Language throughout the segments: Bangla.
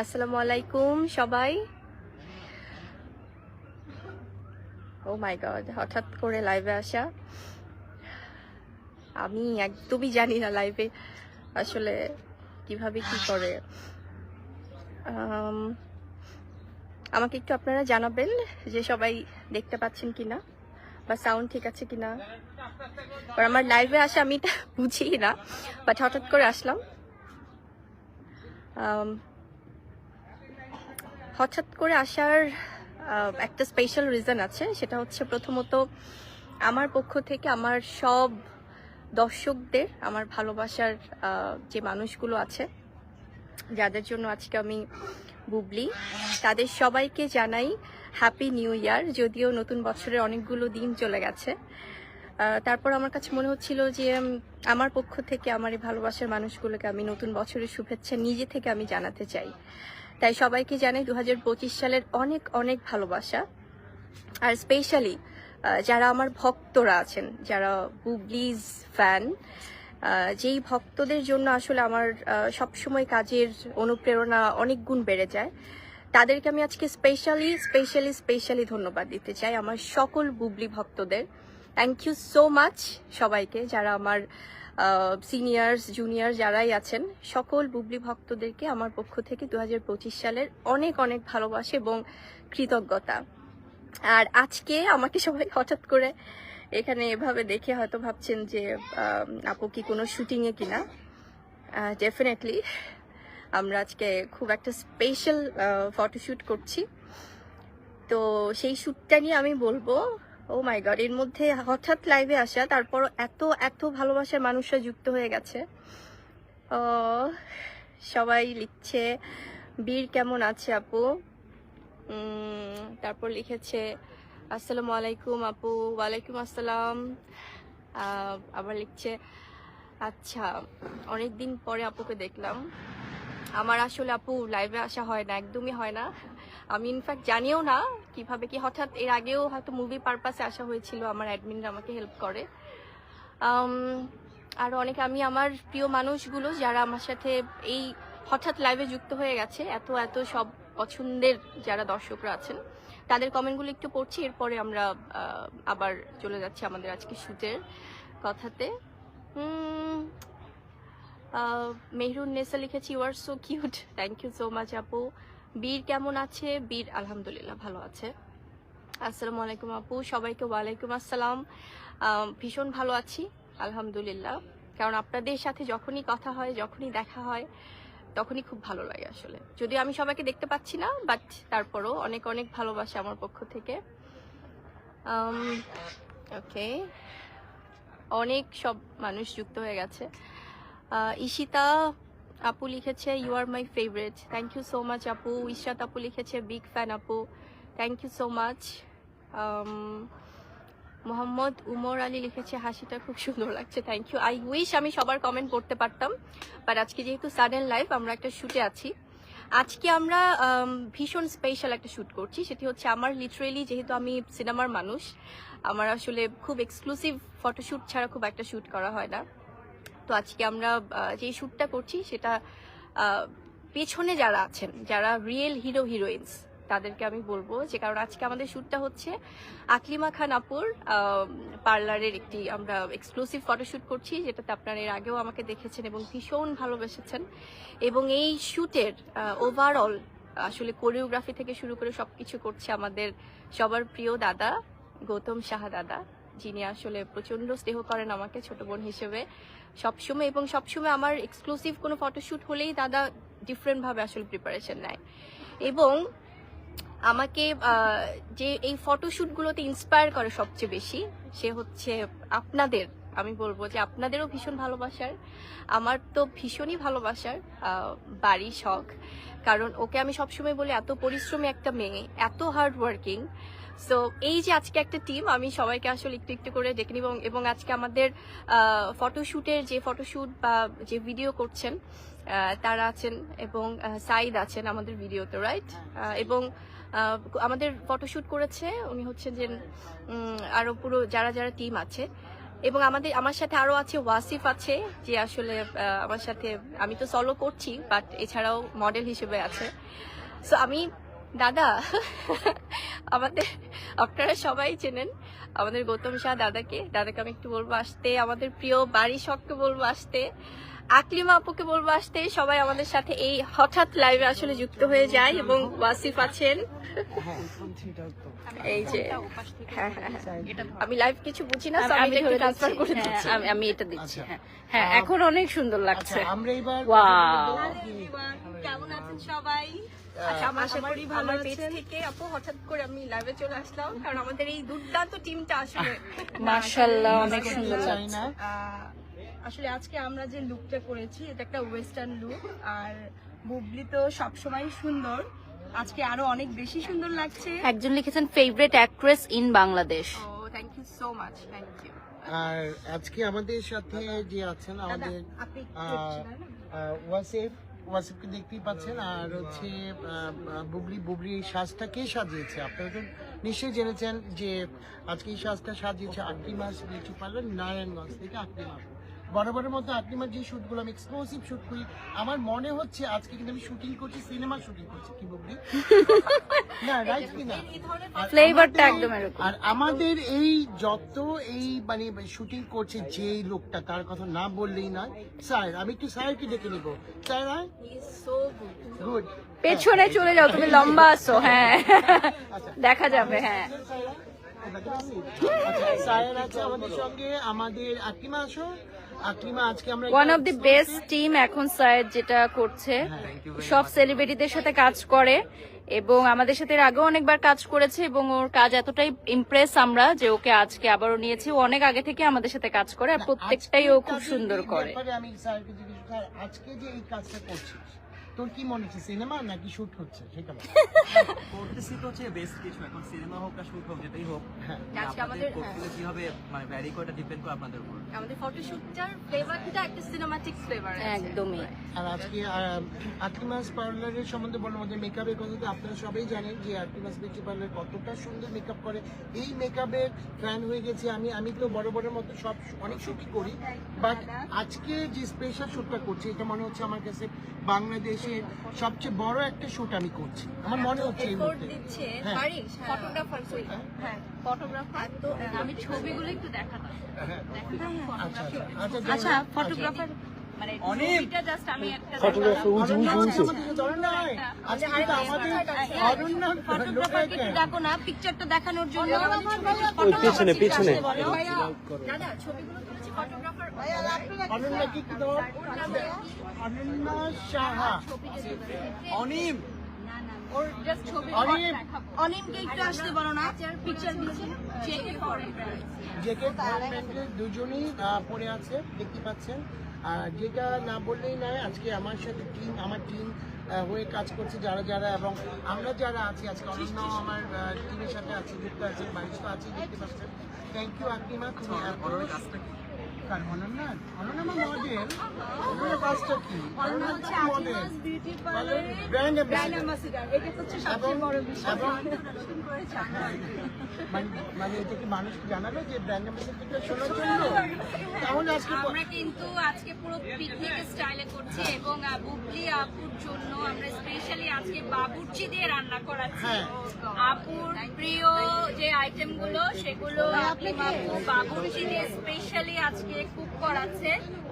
আসসালামু আলাইকুম, সবাই। ও মাই গড হঠাৎ করে লাইভে আসা। আমি একদমই জানি না লাইভে আসলে কীভাবে কি করে। আমাকে একটু আপনারা জানাবেন যে সবাই দেখতে পাচ্ছেন কিনা বা সাউন্ড ঠিক আছে কিনা। আর আমার লাইভে আসা আমি বুঝি না বাট হঠাৎ করে আসলাম। হঠাৎ করে আসার একটা স্পেশাল রিজন আছে, সেটা হচ্ছে প্রথমত আমার পক্ষ থেকে আমার সব দর্শকদের, আমার ভালোবাসার যে মানুষগুলো আছে, যাদের জন্য আজকে আমি বুবলি, তাদের সবাইকে জানাই হ্যাপি নিউ ইয়ার যদিও নতুন বছরের অনেকগুলো দিন চলে গেছে। তারপর আমার কাছে মনে হচ্ছিল যে আমার পক্ষ থেকে আমার এই ভালোবাসার মানুষগুলোকে আমি নতুন বছরের শুভেচ্ছা নিজে থেকে আমি জানাতে চাই। তাই সবাইকে জানাই দু হাজার পঁচিশ সালের অনেক অনেক ভালোবাসা। আর স্পেশালি যারা আমার ভক্তরা আছেন, যারা বুবলিজ ফ্যান যেই ভক্তদের জন্য আসলে আমার সবসময় কাজের অনুপ্রেরণা অনেক গুণ বেড়ে যায়, তাদেরকে আমি আজকে স্পেশালি স্পেশালি স্পেশালি ধন্যবাদ দিতে চাই আমার সকল বুবলি ভক্তদের। থ্যাংক ইউ সো মাচ সবাইকে যারা আমার সিনিয়র্স জুনিয়র যারাই আছেন, সকল বুবলি ভক্তদেরকে আমার পক্ষ থেকে দু হাজার পঁচিশ সালের অনেক অনেক ভালোবাসা এবং কৃতজ্ঞতা। আর আজকে আমাকে সবাই হঠাৎ করে এখানে এভাবে দেখে হয়তো ভাবছেন যে আপু কি কোনো শুটিংয়ে কিনা? ডেফিনেটলি আমরা আজকে খুব একটা স্পেশাল ফটোশ্যুট করছি। তো সেই শ্যুটটা নিয়ে আমি বলব ও মাই গড এর মধ্যে হঠাৎ লাইভে আসা তারপর এত এত ভালোবাসার মানুষরা যুক্ত হয়ে গেছে। ও, সবাই লিখছে বীর কেমন আছে আপু? তারপর লিখেছে আসসালামু আলাইকুম আপু ওয়ালাইকুম আসসালাম। আবার লিখছে আচ্ছা অনেকদিন পরে আপুকে দেখলাম। আমার আসলে আপু লাইভে আসা হয় না একদমই হয় না। আমি ইনফ্যাক্ট জানিও না কীভাবে কি হঠাৎ এর আগেও হয়তো মুভি পারপাসে আসা হয়েছিল আমার অ্যাডমিনরা আমাকে হেল্প করে। আম, আর অনেক আমি আমার প্রিয় মানুষগুলো যারা আমার সাথে এই হঠাৎ লাইভে যুক্ত হয়ে গেছে এত এত সব পছন্দের যারা দর্শকরা আছেন তাদের কমেন্টগুলো একটু পড়ছি এরপরে আমরা আবার চলে যাচ্ছি আমাদের আজকে শুটের কথাতে। মেহরুন নেসা লিখেছি you are so cute thank you so much আপু। বীর কেমন আছে? বীর আলহামদুলিল্লাহ ভালো আছে। আসসালামু আলাইকুম আপু, সবাইকে ওয়ালাইকুম আসসালাম। ভীষণ ভালো আছি, আলহামদুলিল্লাহ। কারণ আপনাদের সাথে যখনই কথা হয়, যখনই দেখা হয়, তখনই খুব ভালো লাগে আসলে। যদিও আমি সবাইকে দেখতে পাচ্ছি না বাট তারপরও অনেক অনেক ভালোবাসা আমার পক্ষ থেকে। ওকে অনেক সব মানুষ যুক্ত হয়ে গেছে। ঈশিতা আপু লিখেছে you are my favourite thank you so much আপু। ঈশাত আপু লিখেছে বিগ ফ্যান আপু। Thank you so much Mohammad Umar Ali লিখেছে, হাসিটা খুব সুন্দর লাগছে থ্যাংক ইউ আই উইশ আমি সবার কমেন্ট করতে পারতাম বাট আজকে যেহেতু সাডেন লাইভ আমরা একটা শুটে আছি। আজকে আমরা ভীষণ স্পেশাল একটা শ্যুট করছি। সেটি হচ্ছে আমার লিটারেলি যেহেতু আমি সিনেমার মানুষ, আমার আসলে খুব এক্সক্লুসিভ ফটোশ্যুট ছাড়া খুব একটা শুট করা হয় না। তো আজকে আমরা যে শ্যুটটা করছি সেটা পেছনে যারা আছেন, যারা রিয়েল হিরো হিরোইন্স তাদেরকে আমি বলব যে, কারণ আজকে আমাদের শ্যুটটা হচ্ছে আকলিমা খান আপুর পার্লারের একটি আমরা এক্সক্লুসিভ ফটোশ্যুট করছি, যেটাতে আপনারা এর আগেও আমাকে দেখেছেন এবং ভীষণ ভালোবেসেছেন। এবং এই শ্যুটের ওভারঅল আসলে কোরিওগ্রাফি থেকে শুরু করে সবকিছু করছে আমাদের সবার প্রিয় দাদা, গৌতম সাহা দাদা। যিনি আসলে প্রচণ্ড স্নেহ করেন আমাকে, ছোট বোন হিসেবে। সবসময় এবং সবসময় আমার এক্সক্লুসিভ কোনো ফটোশ্যুট হলেই দাদা ডিফারেন্টভাবে আসলে প্রিপারেশন নেয়। এবং আমাকে যে এই ফটোশ্যুটগুলোতে ইন্সপায়ার করে সবচেয়ে বেশি, সে হচ্ছে আপনাদের, আমি বলব যে আপনাদেরও ভীষণ ভালোবাসার, আমার তো ভীষণই ভালোবাসার বাড়ি শখ। কারণ ওকে আমি সবসময় বলি, এত পরিশ্রমী একটা মেয়ে, এত হার্ড ওয়ার্কিং সো এই যে আজকে একটা টিম আমি সবাইকে আসলে একটু একটু করে ডেকে নিব এবং আজকে আমাদের ফটোশ্যুটের যে ফটোশ্যুট বা যে ভিডিও করছেন তারা আছেন এবং সাইদ আছেন আমাদের ভিডিওতে রাইট এবং আমাদের ফটোশ্যুট করেছে উনি হচ্ছেন যে উম, আরও পুরো যারা যারা টিম আছে। এবং আমাদের আমার সাথে আরও আছে ওয়াসিফ আছে যে আসলে আমার সাথে আমি তো সলো করছি বাট এছাড়াও মডেল হিসেবে আছে। সো আমি দাদা, আমাদের, আপনারা সবাই চেনেন আমাদের গৌতম শাহ দাদাকে। দাদাকে আমি একটু বলব, আসতে আমাদের প্রিয় বাড়ি শখকে বলব, আসতে। আকলিমা আপুকে বলব আসতে সবাই আমাদের সাথে এই হঠাৎ লাইভে আসলে যুক্ত হয়ে যায় এবং ওয়াসিফ আছেন। এই যে হ্যাঁ হ্যাঁ হ্যাঁ। আমি লাইভ কিছু বুঝি না আমি একটু ট্রান্সফার করে দিচ্ছি। আমি- আমি এটা দিচ্ছি আচ্ছা। হ্যাঁ। হ্যাঁ এখন অনেক সুন্দর লাগছে। আচ্ছা আমরা এবার Wow. কেমন আছেন সবাই? আচ্ছা আমার আশা করি ভালো পেজ থেকে আপু হঠাৎ করে আমি লাইভে চলে আসলাম কারণ আমাদের এই দুর্দান্ত টিমটা আসলে মাশাআল্লাহ অনেক সুন্দর লাগছে। আসলে আজকে আমরা যে লুকটা করেছি এটা একটা ওয়েস্টার্ন লুক আর বুবলি তো সবসময় সুন্দর। আজকে আরও অনেক বেশি সুন্দর লাগছে। একজন লিখেছেন favourite actress in Bangladesh O thank you so much thank you আর আজকে আমাদের সাথে যে আছেন আমাদের ওয়াসিফ ওয়াসিফকে দেখতেই পাচ্ছেন আর হচ্ছে বুবলি বুবলি এই সাজটা কে সাজিয়েছে? আপনারা তো নিশ্চয়ই জেনেছেন যে আজকে এই সাজটা সাজিয়েছে আটটি মাস বিউটি পার্লার নারায়ণগঞ্জ থেকে আক্রিমা বরাবরের মতো আক্রিমার যে শুটগুলো আমি এক্সক্লুসিভ শুট করি আমার মনে হচ্ছে আজকে কিন্তু আমি শুটিং করছি সিনেমা শুটিং করছি। কি বুবলি না রাইট কি না ফ্লেভারটা আমাদের- একদম এরকম। আর আমাদের এই যত এই মানে শুটিং করছে যেই লোকটা তার কথা না বললেই নয়। স্যার আমি একটু স্যারকে ডেকে নিব। স্যার সো গুড পেছনে চলে যাও তুমি লম্বা আছো হ্যাঁ। দেখা যাবে হ্যাঁ। আচ্ছা স্যার আছে আমাদের সঙ্গে। আমাদের আকিমা আসো। One of the best team এখন সায়েদ যেটা করছে। সব সেলিব্রিটিদের সাথে কাজ করে এবং আমাদের সাথে আগে আগেও অনেকবার কাজ করেছে এবং ওর কাজ এতটাই ইমপ্রেস আমরা যে ওকে আজকে আবারও নিয়েছি। ও অনেক আগে থেকে আমাদের সাথে কাজ করে আর প্রত্যেকটাই ও খুব সুন্দর করে। আমি আজকে যে এই কাজটা করছিস? তোর কি মনে হচ্ছে সিনেমা নাকি শুট হচ্ছে? সেটা বল। করতেছি তো হচ্ছে বেস্ট কিছু এখন সিনেমা হোক আর শুট হোক যেটাই হোক। হ্যাঁ। আজকে আমাদের করতে কি হবে মানে ভ্যারি করে ডিপেন্ড করে আপনাদের উপর। আমাদের ফটোশুটটার ফ্লেভারটা একটা সিনেমাটিক ফ্লেভার একদমই। আর আজকে আক্রিমাস পার্লারের সম্বন্ধে বললাম আমাদের মেকআপের কথা তো আপনারা সবাই জানেন যে আক্রিমাস বিউটি পার্লার কতটা সুন্দর মেকআপ করে। এই মেকআপের ফ্যান হয়ে গেছে আমি। আমি তো বড় বড় মতো সব অনেক শুটই করি। বাট আজকে যে স্পেশাল শুটটা করছি এটা মনে হচ্ছে আমার কাছে বাংলাদেশের সবচেয়ে বড় একটা শুট আমি করছি। আমার মনে হচ্ছে এই মুহূর্তে। দিচ্ছে হ্যাঁ। ফটোগ্রাফার সরি হ্যাঁ। ফটোগ্রাফার তো আমি ছবিগুলো একটু দেখাতাম। আচ্ছা আচ্ছা। আচ্ছা আচ্ছা ফটোগ্রাফার মানে অনেক। ছবিটা জাস্ট আমি একটা একটু দেখো না পিকচারটা দেখানোর জন্য পিছনে পিছনে। দাদা ছবিগুলো তুলেছি ফটোগ্রাফার অনন্যা কি অনন্যা সাহা। অনিম। দুজনই আহ, পড়ে আছে দেখতে পাচ্ছেন। আর যেটা না বললেই নয় আজকে আমার সাথে টিম আমার টিম হয়ে কাজ করছে যারা যারা এবং আমরা যারা আছি আজকে অনন্য আমার টিমের সাথে আছে যুক্ত আছে মানুষ তো আছে দেখতে পাচ্ছেন। থ্যাংক ইউ আকিমা তুমি মানে মানে এটা কি মানুষকে জানাবে যে ব্র্যান্ড অ্যাম্বাসিডারটা শোনার জন্য? তাহলে আজকে আমরা কিন্তু আজকে পুরো পিকনিক স্টাইলে করছি এবং আহ, বুবলি আপুর জন্য আমরা স্পেশালি আজকে বাবুর্চি দিয়ে রান্না করাচ্ছি। হ্যাঁ। আপুর প্রিয় যে আইটেমগুলো সেগুলো আপনি আপু বাবুর্চি দিয়ে স্পেশালি আজকে কুক করাচ্ছে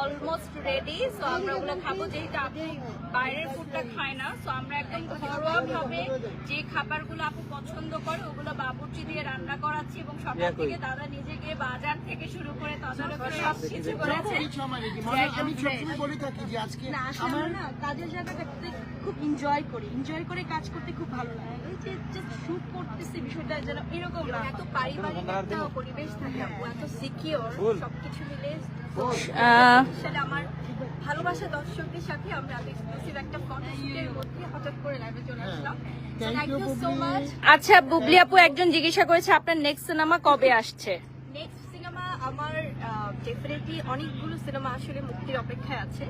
অলমোস্ট রেডি সো আমরা ওগুলো খাব। যেহেতু আপু বাইরের ফুডটা খায় না সো আমরা একদম ঘরোয়া ভাবে যে খাবারগুলো আপু পছন্দ করে ওগুলো বাবুর্চি দিয়ে রান্না করাচ্ছি এবং সকাল থেকে দাদা নিজে গিয়ে বাজার থেকে শুরু করে তদারক করে সব কিছু করেছে আমি সবসময় বলে থাকি যে আজকে না আমরা না কাজের জায়গাটাতে খুব এনজয় করি। এনজয় করে কাজ করতে খুব ভালো লাগে। এই যে শুট করতেছি বিষয়টা যেন এরকম না এত পারিবারিক একটা পরিবেশ থাকে আপু এত সিকিওর সবকিছু মিলে। আসলে আমার ভালোবাসা দর্শকদের সাথে আমরা এক্সক্লুসিভ একটা ফটোশুটের মধ্যে হঠাৎ করে লাইভে চলে আসলাম। বুবলি। মাচ আচ্ছা বুবলি আপু একজন জিজ্ঞাসা করেছে আপনার নেক্সট সিনেমা কবে আসছে? নেক্সট সিনেমা আমার ডেফিনেটলি অনেকগুলো সিনেমা আসলে মুক্তির অপেক্ষায় আছে।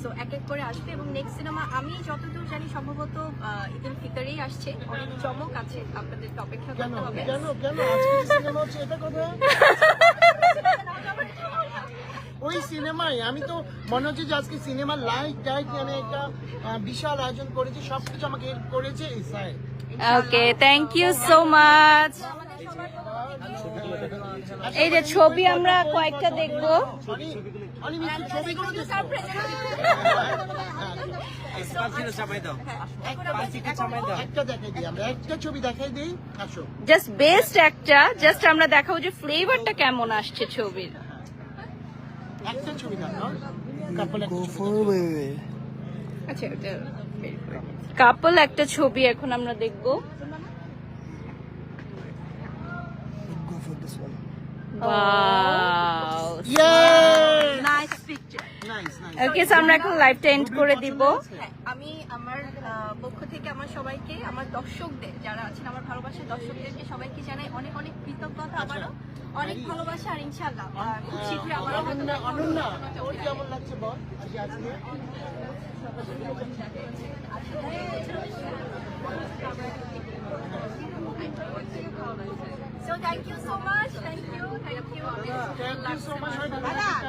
সো এক এক করে আসবে এবং নেক্সট সিনেমা আমি যতদূর জানি সম্ভবত আহ, ঈদ ফিতরেই আসছে। অনেক চমক আছে আপনাদেরকে অপেক্ষা করতে হবে। কেন? কেন? আজকে সিনেমা হচ্ছে এটা কথা? ওই সিনেমায় আমি তো মনে হচ্ছে যে আজকে সিনেমা লাইট টাইট মানে একটা বিশাল আয়োজন করেছে সবকিছু আমাকে হেল্প করেছে okay thank you so much এই যে ছবি আমরা কয়েকটা দেখব। জাস্ট বেস্ট একটা জাস্ট আমরা দেখাবো যে ফ্লেভারটা কেমন আসছে ছবির। একটা ছবি কাপল আচ্ছা কাপল একটা ছবি এখন আমরা দেখব। Wow. ওকে সো আমরা এখন লাইভটা এন্ড করে দিব। হ্যাঁ, আমি আমার পক্ষ থেকে আমার সবাইকে আমার দর্শকদের যারা আছেন আমার ভালোবাসার দর্শকদেরকে সবাইকে জানাই অনেক অনেক কৃতজ্ঞতা আবারও অনেক ভালোবাসা আর ইনশাল্লাহ আহ, খুব শীঘ্রই আবারও অনন্যা ওর কেমন লাগছে বল? আজকে So thank you so much. Thank you. Thank you. Thank you so much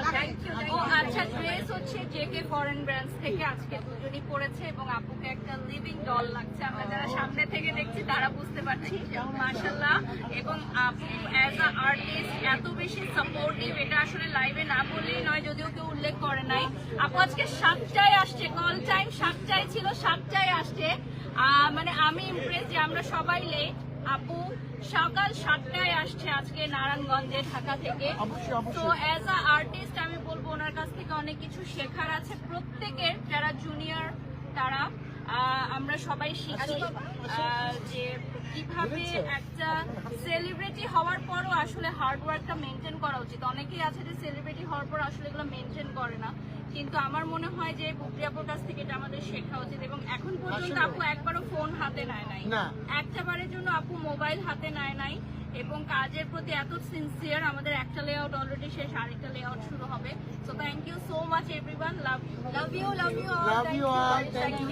Thank you. ও আচ্ছা ড্রেস হচ্ছে জেকে ফরেন ব্র্যান্ডস থেকে আজকে দুজনই পরেছে এবং আপুকে একটা লিভিং ডল লাগছে। আমরা যারা সামনে থেকে দেখছি তারা বুঝতে পারছি মার্শাল্লাহ এবং আপু অ্যাজ আ আর্টিস্ট এত বেশি সাপোর্টিভ এটা আসলে লাইভে না বললেই নয় যদিও কেউ উল্লেখ করে নাই। আপু আজকে সাতটায় আসছে কল টাইম সাতটায় ছিল সাতটায় আসছে। মানে আমি ইমপ্রেস যে আমরা সবাই লেট আপু সকাল সাতটায় আসছে আজকে নারায়ণগঞ্জে ঢাকা থেকে। তো অ্যাজ আ আর্টিস্ট আমি থেকে অনেক কিছু শেখার আছে। প্রত্যেকের যারা জুনিয়র তারা আমরা সবাই শিখি যে কীভাবে একটা সেলিব্রিটি হওয়ার পরও আসলে হার্ড ওয়ার্কটা মেনটেন করা উচিত। অনেকেই আছে যে সেলিব্রিটি হওয়ার পর আসলে এগুলো মেনটেন করে না। কিন্তু আমার মনে হয় যে বুকরিয়াপুর কাছ থেকে এটা আমাদের শেখা উচিত এবং এখন পর্যন্ত আপু একবারও ফোন হাতে নেয় নাই। একটা বারের জন্য আপু মোবাইল হাতে নেয় নাই। এবং কাজের প্রতি এত সিনসিয়ার আমাদের একটা লেআউট অলরেডি শেষ আরেকটা লেআউট শুরু হবে। So thank you so much everyone love you love you. Love you. All thank. You